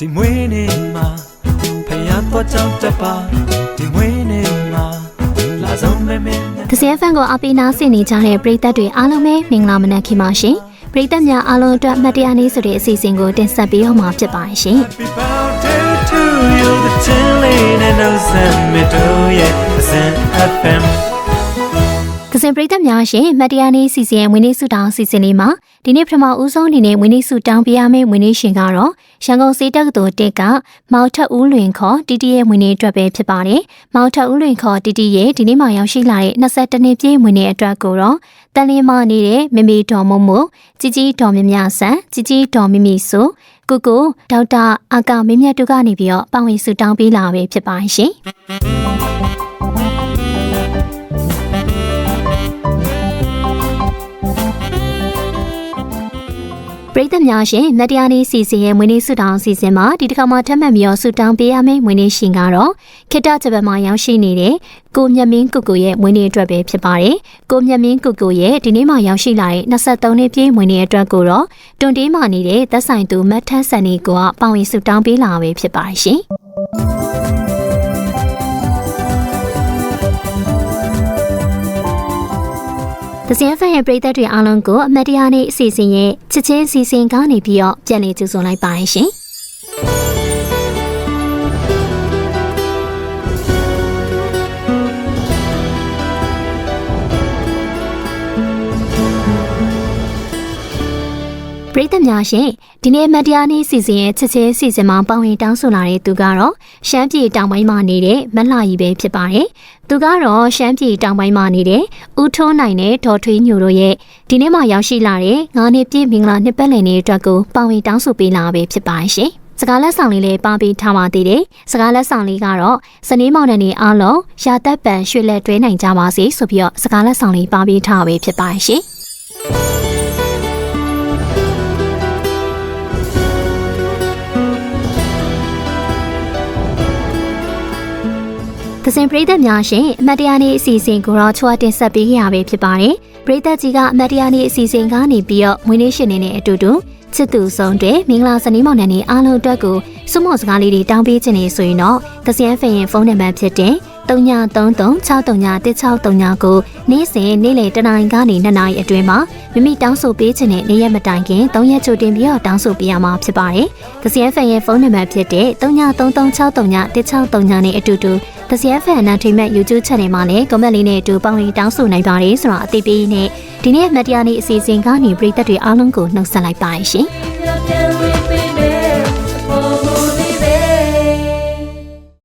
ဒီမွေးနေ့မှာဖယားတော့ကြောက်တပါဒီမွေးနေ့မှာလာဆောင်မဲမဲတစရဖန်ကိုအပိနာဆင်နေကြတဲ့ပရိသတ်တွေအားလုံးပဲမင်္ဂလာမနက်ခင်ပါရှင်ပရိသတ်များအားလုံးအတွက်မတရားနေ့ဆိုတဲ့အစီအစဉ်ကိုတင်ဆက်ပေးတော့မှာဖြစ်ပါရှင် Happy birthday to you the chilling and no send me to you send FM ကစင်ပရိသတ်များရှင်မတ်တရားနေ့စီစဉ်ဝင်းနေစုတောင်းစီစဉ်လေးမှာဒီနေ့ပထမဦးဆုံးအနေနဲ့ဝင်းနေစုတောင်းပေးရမယ့်ဝင်းနေရှင်ကတော့ရန်ကုန်စေတက္ကသိုလ်တက်ကမောင်ထက်ဦးလွင်ခေါ်တီတီရဲ့ဝင်းနေအတွက်ပဲဖြစ်ပါတယ်။မောင်ထက်ဦးလွင်ခေါ်တီတီရဲ့ဒီနေ့မှရောက်ရှိလာတဲ့22နှစ်ပြည့်ဝင်းနေအတွက်ကိုတော့တန်လင်းမနေတဲ့မမေတော်မုံမို့ជីជីတော်မြမြဆန်ជីជីတော်မိမိဆိုကိုကိုဒေါက်တာအာကာမင်းမြတ်တို့ကနေပြီးတော့ပောင်ဝင်စုတောင်းပေးလာပဲဖြစ်ပါရှင်။ ပရိသတ်များရှင်မတရားနေ့စီစဉ်ရဲ့မွေးနေ့ဆုတောင်းစီစဉ်မှာဒီတစ်ခါမှထပ်မံပြီးတော့ဆုတောင်းပေးရမယ့်မွေးနေ့ရှင်ကတော့ခေတ္တဂျပန်မှာရောက်ရှိနေတဲ့ကိုမြတ်မင်းကုကုရဲ့မွေးနေ့အတွက်ပဲဖြစ်ပါတယ်။ကိုမြတ်မင်းကုကုရဲ့ဒီနေ့မှရောက်ရှိလာတဲ့23နှစ်ပြည့်မွေးနေ့အတွက်ကိုတော့တွန်တေးမှနေတဲ့သက်ဆိုင်သူမတ်ထန်းဆန်နီကိုကပေါဝင်ဆုတောင်းပေးလာပဲဖြစ်ပါတယ်ရှင်။ တစင်ဖန်ရဲ့ပရိသတ်တွေအားလုံးကိုအမတ်တရားနေ့အစီအစဉ်ရဲ့ချစ်ချင်းစီစဉ်ကနေပြီးတော့ပြန်လည်ကြိုဆိုလိုက်ပါရရှင် ရိသတ်များရှင်ဒီနေ့မတ်တရားနေ့စီစဉ်ရဲ့ချစ်ချင်းစီစဉ်မှာပါဝင်တောင်းဆိုလာတဲ့သူကတော့ရှမ်းပြည်တောင်ပိုင်းမှာနေတဲ့မလှကြီးပဲဖြစ်ပါတယ်။သူကတော့ရှမ်းပြည်တောင်ပိုင်းမှာနေတဲ့ဦးထွန်းနိုင်နဲ့ဒေါ်ထွေးညိုတို့ရဲ့ဒီနေ့မှရောက်ရှိလာတဲ့ငါးနှစ်ပြည့်မင်္ဂလာနှစ်ပတ်လည်နေ့အတွက်ကိုပါဝင်တောင်းဆိုပေးလာပဲဖြစ်ပါတယ်ရှင်။စကားလက်ဆောင်လေးလည်းပါပေးထားပါသေးတယ်။စကားလက်ဆောင်လေးကတော့စနေမောင်တဲ့နေ့အားလုံးရာသက်ပံရွှေလက်တွဲနိုင်ကြပါစေဆိုပြီးတော့စကားလက်ဆောင်လေးပါပေးထားပဲဖြစ်ပါတယ်ရှင်။ သစင်ပရိသတ်များရှင်အမတ်တရားနေ့အစီအစဉ်ကိုတော့ချွာတင်ဆက်ပေးကြရပဲဖြစ်ပါတယ်။ပရိသတ်ကြီးကအမတ်တရားနေ့အစီအစဉ်ကနေပြီးတော့မွေးနေ့ရှင်နေတဲ့အတူတူချစ်သူဆုံးတွေမင်္ဂလာစနေမောင်နှံနေအားလုံးအတွက်ကိုစွမော့စကားလေးတွေတောင်းပေးခြင်းနေဆိုရင်တော့သစင်ဖင်ရင်ဖုန်းနံပါတ်ဖြစ်တဲ့ 39336339ကိုနေ့စဉ်နေ့လယ်တနာရီကနေ2နာရီအတွင်းမှာမိမိတောင်းဆိုပေးခြင်းနဲ့နေ့ရက်မတိုင်ခင်3ရက်ချိုတင်ပြီးတော့တောင်းဆိုပေးရမှာဖြစ်ပါတယ်။သစင်ဖင်ရဲ့ဖုန်းနံပါတ်ဖြစ်တဲ့39336339နဲ့အတူတူ The CFN နဲ့ထိမဲ့ YouTube Channel မှာလည်း comment လေးနဲ့အတူပေါင်းပြီးတောင်းဆိုနိုင်ပါတယ်ဆိုတော့အသိပေးနေဒီနေ့မတရားနေ့အစီအစဉ်ကနေပရိသတ်တွေအားလုံးကိုနှုတ်ဆက်လိုက်ပါရှင်။